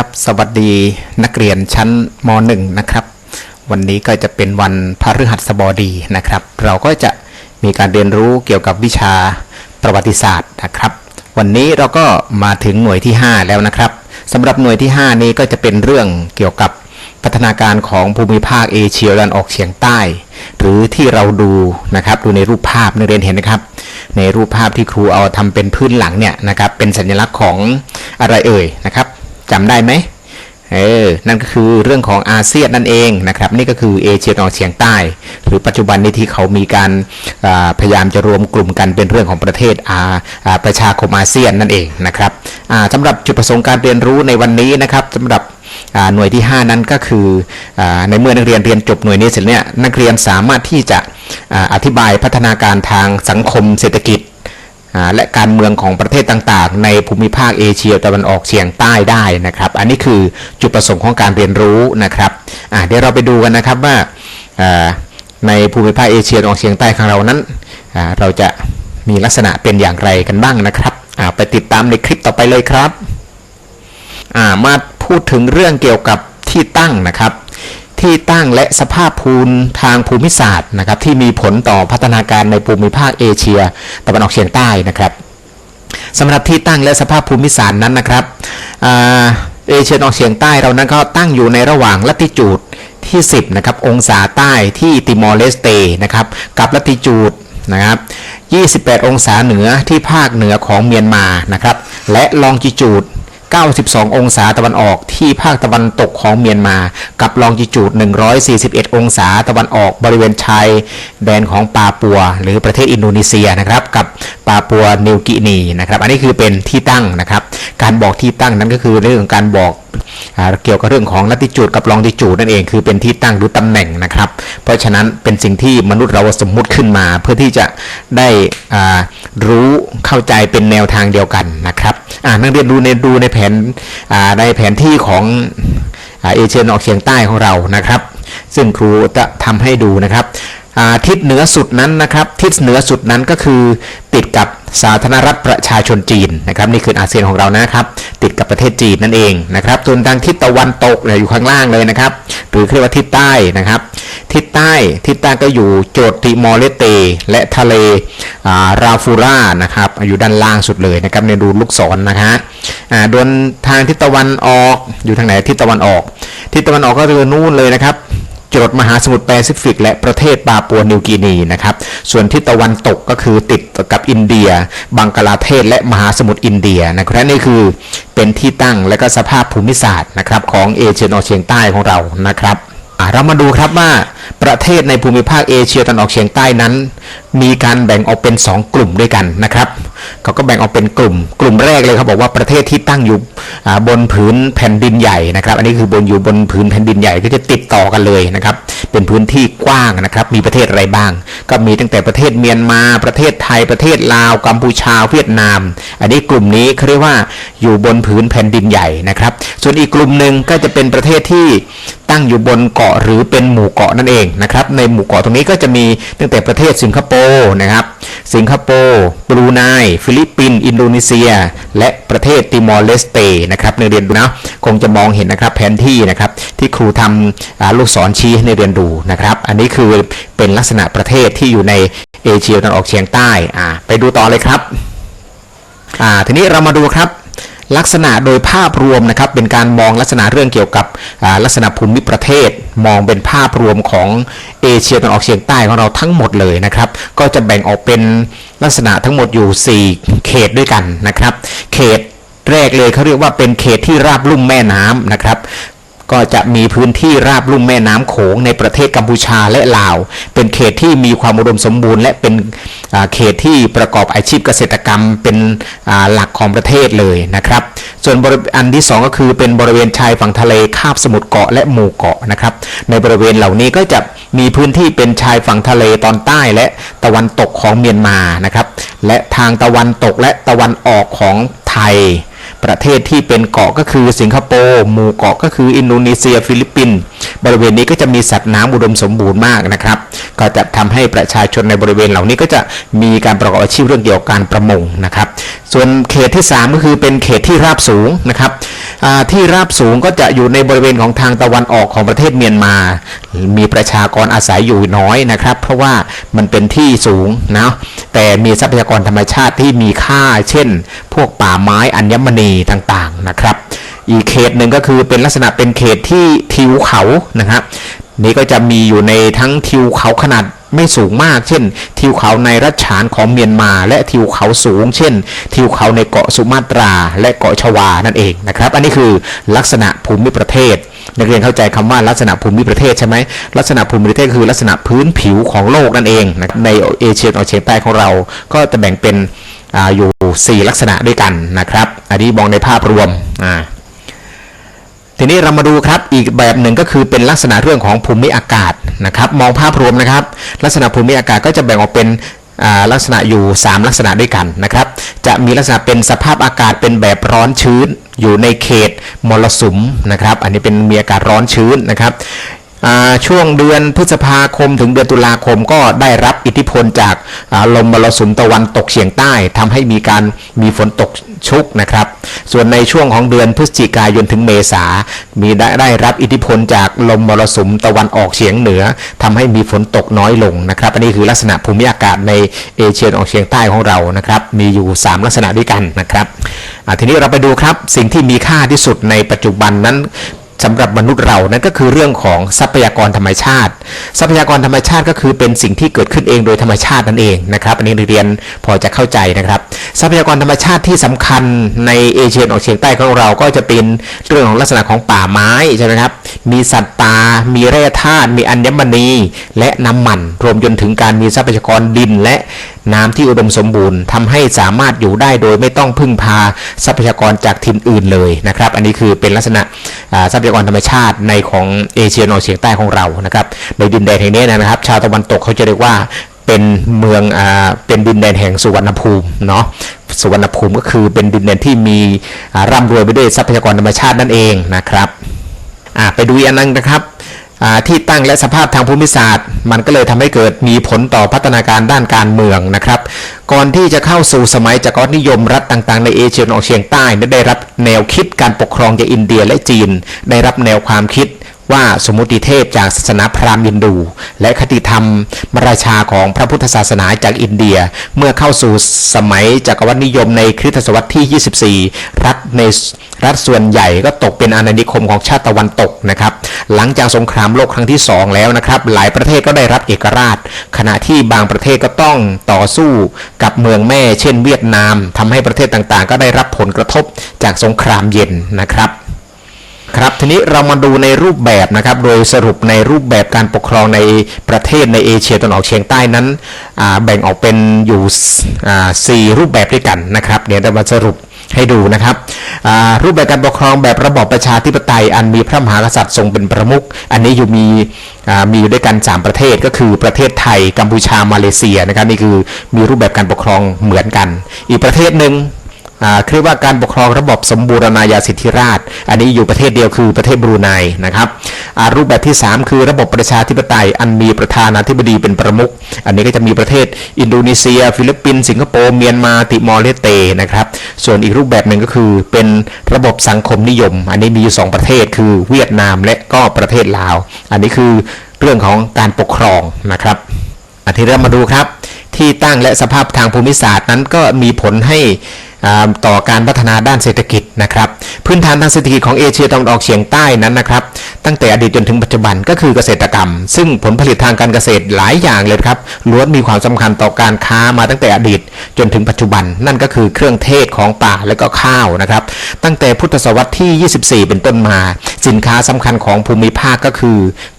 ครับสวัสดีนักเรียนชั้นม .1 นะครับ วันนี้ก็จะเป็นวันพฤหัสบดีนะครับ เราก็จะมีการเรียนรู้เกี่ยวกับวิชาประวัติศาสตร์นะครับ วันนี้เราก็มาถึงหน่วยที่ 5 แล้วนะครับสำหรับหน่วยที่ 5 นี้ก็จะเป็นเรื่องเกี่ยวกับพัฒนาการของภูมิภาคเอเชียตะวันออกเฉียงใต้ หรือที่เราดูนะครับดูในรูปภาพนักเรียนเห็นนะครับ ในรูปภาพที่ครูเอาทำเป็นพื้นหลังเนี่ยนะครับเป็นสัญลักษณ์ของอะไรเอ่ยนะครับ จำได้ไหมเออ นั่นก็คือเรื่องของอาเซียนนั่นเองนะครับ นี่ก็คือเอเชียตะวันออกเฉียงใต้ หรือปัจจุบันนี้ที่เขามีการาพยายามจะรวมกลุ่มกันเป็นเรื่องของประเทศอาประชาคมอาเซียนนั่นเองนะครับอ่าสำหรับจุดประสงค์การเรียนรู้ในวันนี้นะครับสำหรับหน่วยที่ 5 นั้นก็คืออในเมื่อนักเรียนเรียนจบหน่วยนี้เสร็จเนี่ยนักเรียนสามารถที่จะออธิบายพัฒนาการทางสังคมเศรษฐกิจ และการเมืองของประเทศต่างๆ ในภูมิภาคเอเชียตะวันออกเฉียงใต้ได้นะครับ อันนี้คือจุดประสงค์ของการเรียนรู้นะครับเดี๋ยวเราไปดูกันนะครับว่าในภูมิภาคเอเชียตะวันออกเฉียงใต้ของเรานั้น เราจะมีลักษณะเป็นอย่างไรกันบ้างนะครับไปติดตามในคลิปต่อไปเลยครับามาพูดถึงเรื่องเกี่ยวกับที่ตั้งนะครับ ที่ตั้งและสภาพภูมิทางภูมิศาสตร์นะครับที่มีผลต่อพัฒนาการในภูมิภาคเอเชียตะวันออกเฉียงใต้นะครับสำหรับที่ตั้งและสภาพภูมิศาสตร์นั้นนะครับอ่าเอเชียตะวันออกเฉียงใต้เรานั้นก็ตั้งอยู่ในระหว่างลัติจูดที่ 10นะครับองศาใต้ที่ติมอร์เลสเตนะครับกับลัติจูดนะครับ28 องศาเหนือที่ภาคเหนือของเมียนมานะครับและลองจิจูด 92 องศาตะวันออกที่ภาคตะวันตกของเมียนมา กับลองจิจูด 141 องศาตะวันออกบริเวณชายแดนของปาปัว หรือประเทศอินโดนีเซียนะครับ กับปาปัวนิวกินีนะครับ อันนี้คือเป็นที่ตั้งนะครับ การบอกที่ตั้งนั้นก็คือเรื่องของการบอก เกี่ยวกับเรื่องของลัติจูดกับลองจิจูดนั่นเองคือเป็นที่ตั้งหรือตำแหน่งนะครับ เพราะฉะนั้นเป็นสิ่งที่มนุษย์เราสมมุติขึ้นมาเพื่อที่จะได้รู้เข้าใจเป็นแนวทางเดียวกันนะครับนักเรียนดูในดูในแผนในแผนที่ของอเอเชียตะวันออกเฉียงใต้ของเรานะครับ ซึ่งครูจะทำให้ดูนะครับ ทิศเหนือสุดนั้นนะครับทิศเหนือสุดนั้นก็คือ ติดกับสาธารณรัฐประชาชนจีนนะครับนี่คืออาเซียนของเรานะครับติดกับประเทศจีนนั่นเองนะครับส่วนทางทิศตะวันตกเนี่ยอยู่ข้างล่างเลยนะครับหรือเรียกว่าทิศใต้นะครับ ทิศใต้ทิศใต้ก็อยู่โจทติมอร์เลสเต และทะเลาราฟูรานะครับอยู่ด้านล่างสุดเลยนะครับในดูลูกศรนะฮะอ่าโดนทางทิศตะวันออกอยู่ทางไหนทิศตะวันออกทิศตะวันออกก็คือนู่นเลยนะครับ จรดมหาสมุทรแปซิฟิก และประเทศปาปัวนิวกินีนะครับส่วนทิศตะวันตกก็คือติดกับอินเดีย บังกลาเทศและมหาสมุทรอินเดียนะครับนี่คือเป็นที่ตั้งและก็สภาพภูมิศาสตร์นะครับของเอเชียตะวันออกเฉียงใต้ของเรานะครับ เรามาดูครับว่าประเทศในภูมิภาคเอเชียตะวันออกเฉียงใต้นั้น มีการแบ่งออกเป็น 2 กลุ่มด้วยกันนะครับเขาก็แบ่งออกเป็นกลุ่ม กลุ่มแรกเลยเขาบอกว่าประเทศที่ตั้งอยู่บนผืนแผ่นดินใหญ่นะครับ อันนี้คือบนอยู่บนผืนแผ่นดินใหญ่ก็จะติดต่อกันเลยนะครับ เป็นพื้นที่กว้างนะครับ มีประเทศอะไรบ้าง ก็มีตั้งแต่ประเทศเมียนมา ประเทศไทย ประเทศลาว กัมพูชา เวียดนาม อันนี้กลุ่มนี้เขาเรียกว่าอยู่บนผืนแผ่นดินใหญ่นะครับ ส่วนอีกกลุ่มหนึ่งก็จะเป็นประเทศที่ ตั้งอยู่บนเกาะหรือเป็นหมู่เกาะนั่นเองนะครับในหมู่เกาะตรงนี้ก็จะมีตั้งแต่ประเทศสิงคโปร์นะครับสิงคโปร์บรูไนฟิลิปปินส์อินโดนีเซีย และประเทศติมอร์เลสเตนะครับในเรียนดูนะคงจะมองเห็นนะครับแผนที่นะครับที่ครูทำลูกศรชี้ให้ในเรียนดูนะครับอันนี้คือเป็นลักษณะประเทศที่อยู่ในเอเชียตะวันออกเฉียงใต้อ่าไปดูต่อเลยครับอ่าทีนี้เรามาดูครับ ลักษณะโดยภาพรวมนะครับเป็นการมองลักษณะเรื่องเกี่ยวกับลักษณะภูมิประเทศ มองเป็นภาพรวมของเอเชียตะวันออกเฉียงใต้ของเราทั้งหมดเลยนะครับ ก็จะแบ่งออกเป็นลักษณะทั้งหมดอยู่ 4 เขตด้วยกันนะครับ เขตแรกเลยเขาเรียกว่าเป็นเขตที่ราบลุ่มแม่น้ำนะครับ ก็จะมีพื้นที่ราบลุ่มแม่น้ำโขงในประเทศกัมพูชาและลาว เป็นเขตที่มีความอุดมสมบูรณ์ และเป็นเขตที่ประกอบอาชีพเกษตรกรรมเป็นหลักของประเทศเลยนะครับ ส่วนอันที่ 2 ก็คือเป็นบริเวณชายฝั่งทะเลคาบสมุทรเกาะและหมู่เกาะนะครับ ในบริเวณเหล่านี้ก็จะมีพื้นที่เป็นชายฝั่งทะเลตอนใต้และตะวันตกของเมียนมานะครับ และทางตะวันตกและตะวันออกของไทย ประเทศที่เป็นเกาะก็คือสิงคโปร์หมู่เกาะก็คืออินโดนีเซีย ฟิลิปปินส์บริเวณนี้ก็จะมีสัตว์น้ำอุดมสมบูรณ์มากนะครับ ก็จะทำให้ประชาชนในบริเวณเหล่านี้ก็จะมีการประกอบอาชีพเรื่องเกี่ยวกับการประมงนะครับ ส่วนเขตที่ 3 ก็คือเป็นเขตที่ราบสูงนะครับที่ราบสูงก็จะอยู่ในบริเวณของทางตะวันออกของประเทศเมียนมา มีประชากรอาศัยอยู่น้อยนะครับ เพราะว่ามันเป็นที่สูงนะ แต่มีทรัพยากรธรรมชาติที่มีค่า เช่น พวกป่าไม้อัญมณีต่างๆนะครับ อีกเขตหนึ่งก็คือเป็นลักษณะเป็นเขตที่ทิวเขานะครับนี่ก็จะมีอยู่ในทั้งทิวเขาขนาดไม่สูงมาก เช่น ทิวเขาในรัชฉานของเมียนมา และทิวเขาสูง เช่น ทิวเขาในเกาะสุมาตรา และเกาะชวานั่นเองนะครับ อันนี้คือลักษณะภูมิประเทศ นักเรียนเข้าใจคำว่าลักษณะภูมิประเทศใช่ไหมลักษณะภูมิประเทศคือลักษณะพื้นผิวของโลกนั่นเองนะในเอเชียตะวันออกเฉียงใต้ของเรา ก็จะแบ่งเป็นออยู่ 4 ลักษณะด้วยกันนะครับ อันนี้มองในภาพรวมอ่าทีนี้เรามาดูครับอีกแบบหนึ่งก็คือเป็นลักษณะเรื่องของภูมิอากาศนะครับ มองภาพรวมนะครับ ลักษณะภูมิอากาศก็จะแบ่งออกเป็น ลักษณะอยู่ 3 ลักษณะด้วยกันนะครับ จะมีลักษณะเป็นสภาพอากาศเป็นแบบร้อนชื้น อยู่ในเขตมรสุมนะครับ อันนี้เป็นมีอากาศร้อนชื้นนะครับ ช่วงเดือนพฤษภาคมถึงเดือนตุลาคมก็ได้รับอิทธิพลจากลมมรสุมตะวันตกเฉียงใต้ทำให้มีการมีฝนตกชุกนะครับ ส่วนในช่วงของเดือนพฤศจิกายนถึงเมษา มีได้ได้รับอิทธิพลจากลมมรสุมตะวันออกเฉียงเหนือทำให้มีฝนตกน้อยลงนะครับ อันนี้คือลักษณะภูมิอากาศในเอเชียตะวันออกเฉียงใต้ของเรานะครับ มีอยู่ 3 ลักษณะด้วยกันนะครับทีนี้เราไปดูครับสิ่งที่มีค่าที่สุดในปัจจุบันนั้น สำหรับมนุษย์เรานั่นก็คือเรื่องของทรัพยากรธรรมชาติ ทรัพยากรธรรมชาติก็คือเป็นสิ่งที่เกิดขึ้นเองโดยธรรมชาตินั่นเองนะครับอันนี้เรียนพอจะเข้าใจนะครับ ทรัพยากรธรรมชาติที่สำคัญในเอเชียตะวันออกเฉียงใต้ของเราก็จะเป็นเรื่องของลักษณะของป่าไม้ใช่ไหมครับมีสัตว์ป่ามีแร่ธาตุมีอัญมณีและน้ำมัน รวมจนถึงการมีทรัพยากรดินและน้ำที่อุดมสมบูรณ์ทำให้สามารถอยู่ได้โดยไม่ต้องพึ่งพาทรัพยากรจากถิ่นอื่นเลยนะครับ อันนี้คือเป็นลักษณะทรัพยากรธรรมชาติในของเอเชียตะวันออกเฉียงใต้ของเรานะครับในดินแดนแห่งนี้นะครับ ชาวตะวันตกเขาจะเรียกว่าเป็นเมืองอ่าเป็นดินแดนแห่งสุวรรณภูมิเนาะสุวรรณภูมิก็คือเป็นดินแดนที่มีอ่าร่ำรวยไปด้วยทรัพยากรธรรมชาตินั่นเองนะครับอ่าไปดูอีกอันนึงนะครับ ที่ตั้งและสภาพทางภูมิศาสตร์ มันก็เลยทำให้เกิดมีผลต่อพัฒนาการด้านการเมืองนะครับ ก่อนที่จะเข้าสู่สมัยจักรวรรดินิยมรัฐต่างๆ ในเอเชียตะวันออกเฉียงใต้ได้รับแนวคิดการปกครองจากอินเดียและจีน ได้รับแนวความคิด ว่าสมมุติเทพจากศาสนาพราหมณ์ฮินดู และคติธรรมมราชาของพระพุทธศาสนาจากอินเดีย เมื่อเข้าสู่สมัยจักรวรรดินิยมในคริสตศตวรรษที่ 24 รัฐในรัฐส่วนใหญ่ก็ตกเป็นอาณานิคมของชาติตะวันตกนะครับ หลังจากสงครามโลกครั้งที่ 2 แล้วนะครับ หลายประเทศก็ได้รับเอกราช ขณะที่บางประเทศก็ต้องต่อสู้กับเมืองแม่ เช่น เวียดนามทำให้ประเทศต่างๆ ก็ได้รับผลกระทบจากสงครามเย็นนะครับ ครับทีนี้เรามาดูในรูปแบบนะครับโดยสรุปในรูปแบบการปกครองในประเทศในเอเชียตะวันออกเฉียงใต้นั้นแบ่งออกเป็นอยู่สี่รูปแบบด้วยกันนะครับเดี๋ยวเรามาสรุปให้ดูนะครับรูปแบบการปกครองแบบระบอบประชาธิปไตย อันมีพระมหากษัตริย์ทรงเป็นประมุขอันนี้อยู่มีอ่ามีอยู่ด้วยกัน 3 ประเทศก็คือประเทศไทยกัมพูชามาเลเซียนะครับนี่คือมีรูปแบบการปกครองเหมือนกัน อีกประเทศหนึ่ง เรียกว่าการปกครองระบบสมบูรณาญาสิทธิราช อันนี้อยู่ประเทศเดียวคือประเทศบรูไนนะครับอ่ารูปแบบที่ 3 คือระบบประชาธิปไตย อันมีประธานาธิบดีเป็นประมุขอันนี้ก็จะมีประเทศอินโดนีเซีย ฟิลิปปินส์สิงคโปร์เมียนมาติมอร์เลสเตนะครับส่วนอีกรูปแบบหนึ่งก็คือเป็นระบบสังคมนิยม อันนี้มีอยู่สองประเทศคือเวียดนามและก็ประเทศลาว อันนี้คือเรื่องของการปกครองนะครับอันที่เรามาดูครับ ที่ตั้งและสภาพทางภูมิศาสตร์นั้นก็มีผลให้ ต่อการพัฒนาด้านเศรษฐกิจนะครับ พื้นฐานทางเศรษฐกิจของเอเชียตะวันออกเฉียงใต้นั้นนะครับ ตั้งแต่อดีตจนถึงปัจจุบันก็คือเกษตรกรรม ซึ่งผลผลิตทางการเกษตรหลายอย่างเลยครับล้วนมีความสำคัญต่อการค้ามาตั้งแต่อดีตจนถึงปัจจุบัน นั่นก็คือเครื่องเทศของป่าและก็ข้าวนะครับ ตั้งแต่พุทธศตวรรษที่ 24 เป็นต้นมา สินค้าสำคัญของภูมิภาคก็คือ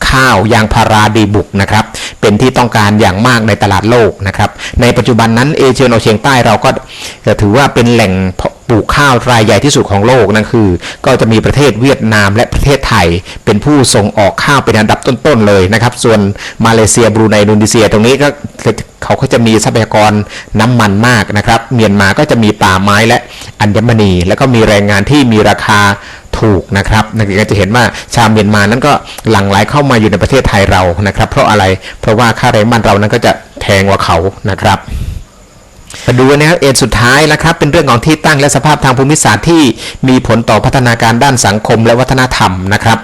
ข้าวยางพาราดีบุกนะครับเป็นที่ต้องการอย่างมากในตลาดโลกนะครับในปัจจุบันนั้นเอเชียตะวันออกเฉียงใต้เราก็ถือว่าเป็นแหล่ง ปลูกข้าวรายใหญ่ที่สุดของโลกนั่นคือ ก็จะมีประเทศเวียดนามและประเทศไทย เป็นผู้ส่งออกข้าวเป็นอันดับต้นๆเลยนะครับ ส่วนมาเลเซียบรูไนอินโดนีเซีย ตรงนี้ก็เขาก็จะมีทรัพยากรน้ำมันมากนะครับ เมียนมาก็จะมีป่าไม้และอัญมณี แล้วก็มีแรงงานที่มีราคาถูกนะครับนักเรียนก็จะเห็นว่าชาวเมียนมานั้นก็หลั่งไหลเข้ามาอยู่ในประเทศไทยเรานะครับ เพราะอะไรเพราะว่าค่าแรงบ้านเรานั้นก็จะแพงกว่าเขานะครับ มาดูนะครับเอ็นสุดท้ายนะครับเป็นเรื่องของที่ตั้งและสภาพทางภูมิศาสตร์ที่มีผลต่อพัฒนาการด้านสังคมและวัฒนธรรมนะครับ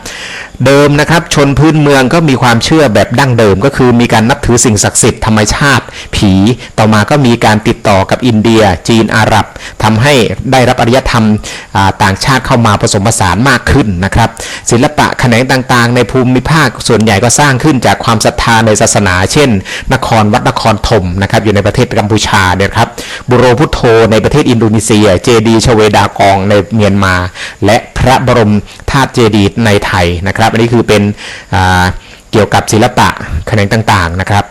เดิมนะครับชนพื้นเมืองก็มีความเชื่อแบบดั้งเดิม ก็คือมีการนับถือสิ่งศักดิ์สิทธิ์ธรรมชาติ ผี ต่อมาก็มีการติดต่อกับอินเดีย จีนอาหรับทำให้ได้รับอารยธรรมต่างชาติเข้ามาผสมผสานมากขึ้นนะครับ ศิลปะแขนงต่างๆ ในภูมิภาคส่วนใหญ่ก็สร้างขึ้นจากความศรัทธาในศาสนา เช่น นครวัดนครธมนะครับอยู่ในประเทศกัมพูชาเนี่ยครับบุโรพุทโธในประเทศอินโดนีเซีย เจดีชเวดากองในเมียนมา และพระบรมธาตุเจดีย์ในไทยนะครับ อันนี้คือเป็นอ่า เกี่ยวกับศิลปะแขนงต่างๆนะครับ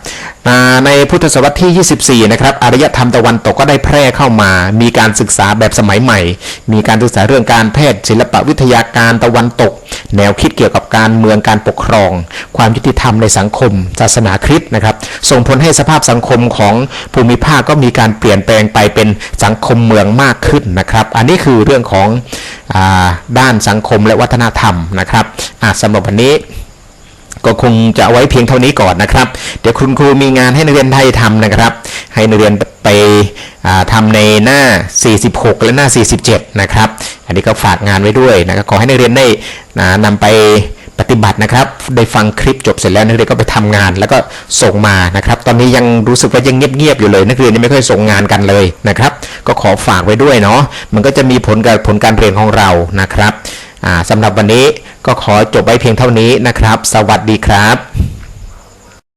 ในพุทธศตวรรษที่ 24 นะครับอารยธรรมตะวันตกก็ได้แพร่เข้ามา มีการศึกษาแบบสมัยใหม่ มีการศึกษาเรื่องการแพทย์ ศิลปวิทยาการตะวันตก แนวคิดเกี่ยวกับการเมืองการปกครอง ความยุติธรรมในสังคม ศาสนาคริสต์นะครับ ส่งผลให้สภาพสังคมของภูมิภาคก็มีการเปลี่ยนแปลงไปเป็นสังคมเมืองมากขึ้นนะครับ อันนี้คือเรื่องของอด้านสังคมและวัฒนธรรมนะครับสำหรับวันนี้ ก็คงจะเอาไว้เพียงเท่านี้ก่อนนะครับ เดี๋ยวคุณครูมีงานให้นักเรียนไทยทำนะครับ ให้นักเรียนไปอ่าทำในหน้า 46 และหน้า 47 นะครับ อันนี้ก็ฝากงานไว้ด้วยนะครับขอให้นักเรียนได้อ่านำไปปฏิบัตินะครับ ได้ฟังคลิปจบเสร็จแล้วนักเรียนก็ไปทำงาน แล้วก็ส่งมานะครับ ตอนนี้ยังรู้สึกว่ายังเงียบๆอยู่เลย นักเรียนยังไม่ค่อยส่งงานกันเลยนะครับ ก็ขอฝากไว้ด้วยเนาะ มันก็จะมีผลกับผลการเรียนของเรานะครับ สำหรับวันนี้ก็ขอจบไว้เพียงเท่านี้นะครับ สวัสดีครับ